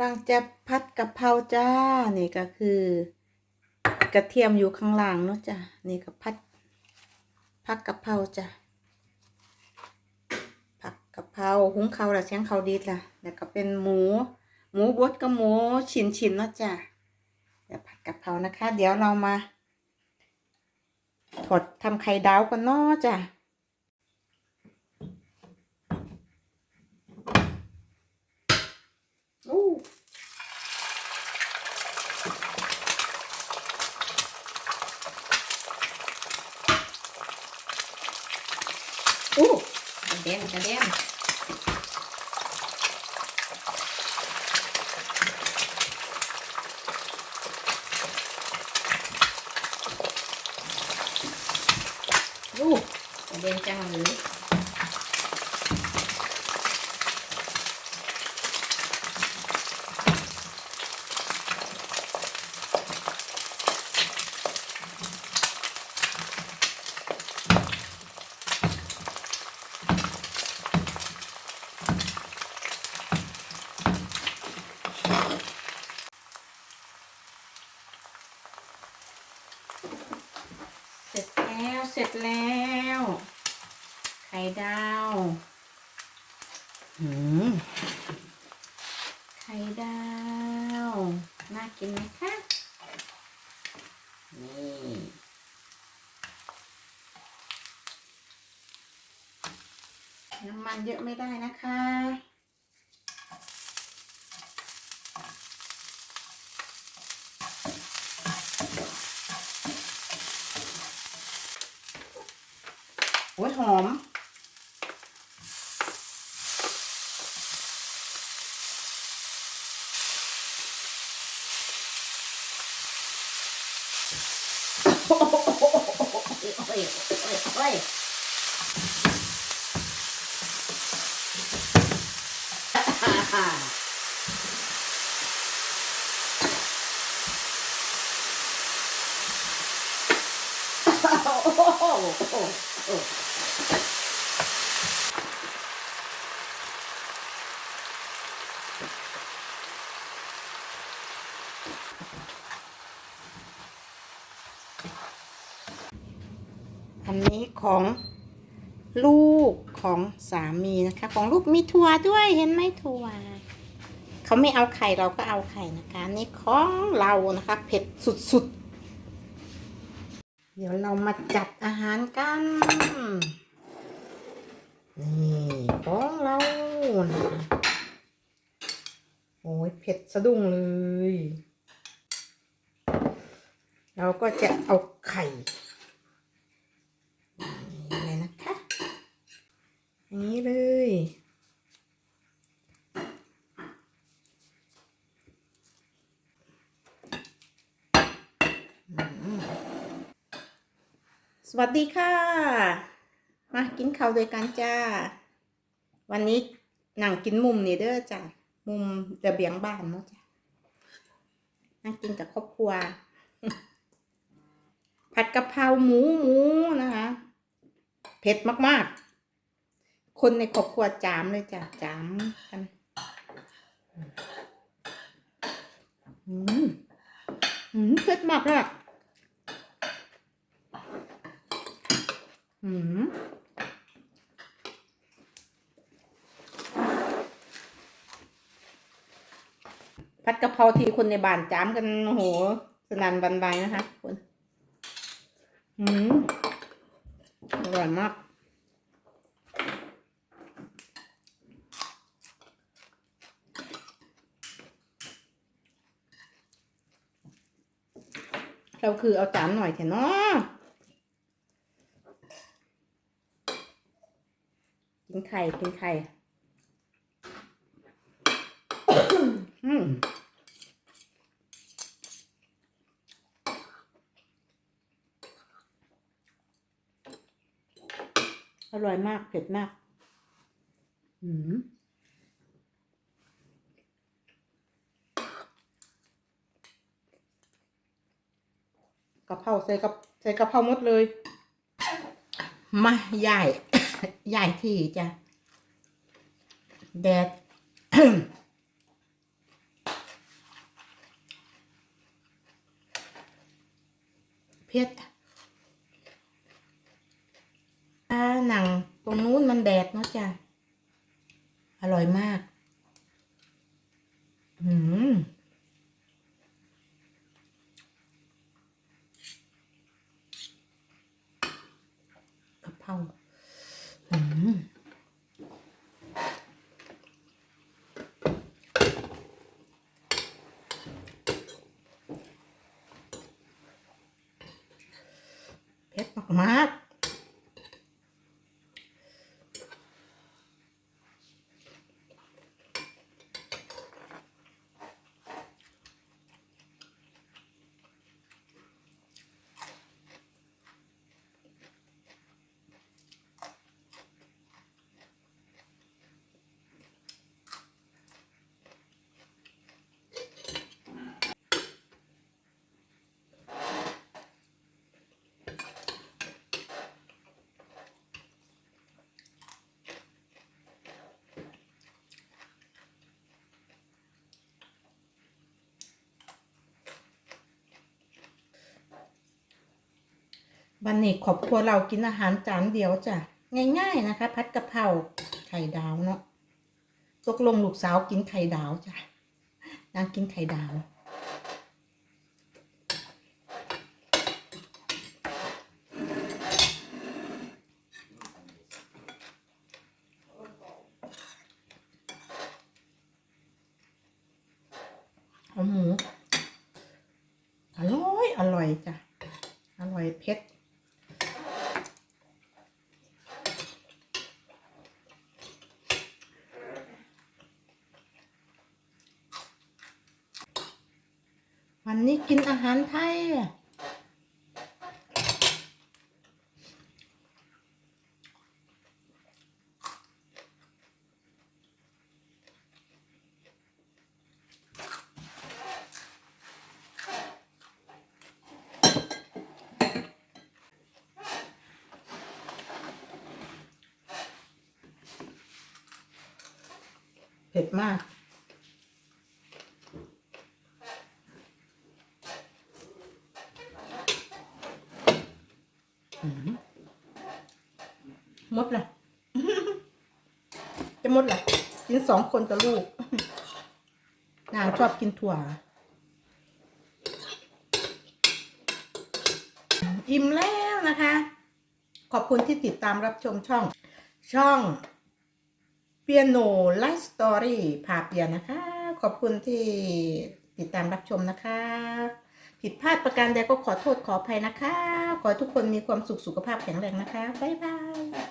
ำลังจะพัดกะเพราจ้า นี่ก็คือ กระเทียมอยู่ข้างล่างเนาะจ้ะ นี่ก็พัดพักกะเพราจ้ะผักกะเพราหุงเขาละเสียงเขาดีละแล้วก็เป็นหมู หมูบดกับหมูชิ้นๆเนาะจ้ะเดี๋ยวผัดกะเพรานะคะ เดี๋ยวเรามาถอดทำไข่ดาวกันเนาะจ้ะ อู้ อู้กระ เด็นกระเด็นอู้กระเด็นจังเลย เสร็จแล้ว เสร็จแล้ว ไข่ดาวหืม ไข่ดาว น่ากินไหมคะ นี่ น้ำมันเยอะไม่ได้นะคะโอ้ยหอม โอ้ยโอ้ ยโอ้ยโอ้ยโอ้โห อันนี้ของลูกของสามีนะคะ ของลูกมีถั่วด้วยเห็นไหมถั่วเขาไม่เอาไข่เราก็เอาไข่นะคะนี่ของเรานะคะ เผ็ดสุดๆ เดี๋ยวเรามาจัดอาหารกันนี่ของเรานะโอ้ยเผ็ดสะดุ้งเลย เราก็จะเอาไข่นี่เลยนะคะ อย่างนี้เลย สวัสดีค่ะ มากินข้าวด้วยกันจ้า วันนี้หนังกินมุมนี่เด้อจ้ะ มุมระเบียงบ้านเนาะจ้ะนั่งกินกับครอบครัว ผัดกะเพราหมูหมูนะคะ เผ็ดมากๆ คนในครอบครัวจามเลยจ้ะจามกันอืมอืมเผ็ดมากเลยอืมผัดกะเพราทีคนในบ้านจามกันโอ้โหสนันบันไดนะคะคนอืมอร่อยมาก เราคือเอาจานหน่อยเถอะเนาะกินไข่กินไข่อืมอร่อยมาก เผ็ดมาก อืม กะเพราใส่กับใส่กะเพราหมดเลย มาใหญ่ใหญ่ทีจ้ะแดดเพียาหนังตรงนู้นมันแดดเนาะจ้ะ อร่อยมาก อืม เพราเผ็ดมาก ๆวันนี้ครอบครัวเรากินอาหารจานเดียวจ้ะ ง่าย ๆนะคะ พัดกะเพราไข่ดาวเนาะตกลงลูกสาวกินไข่ดาวจ้ะนางกินไข่ดาว เอาหมูอร่อย อร่อยจ้ะ อร่อยเผ็ด วั นี้กินอาหารไทยเผ็ดมาก หมดละ จะ หมดละกินสองคนกับลูกนางชอบกินถั่ว อิ่มแล้วนะคะ ขอบคุณที่ติดตามรับชมช่อง ช่องเปียโนไลฟ์สตอรี่พาเปียนะคะ ขอบคุณที่ติดตามรับชมนะคะ ผิดพลาดประการใดก็ขอโทษขออภัยนะคะ ขอให้ทุกคนมีความสุขสุขภาพแข็งแรงนะคะ บ๊ายบาย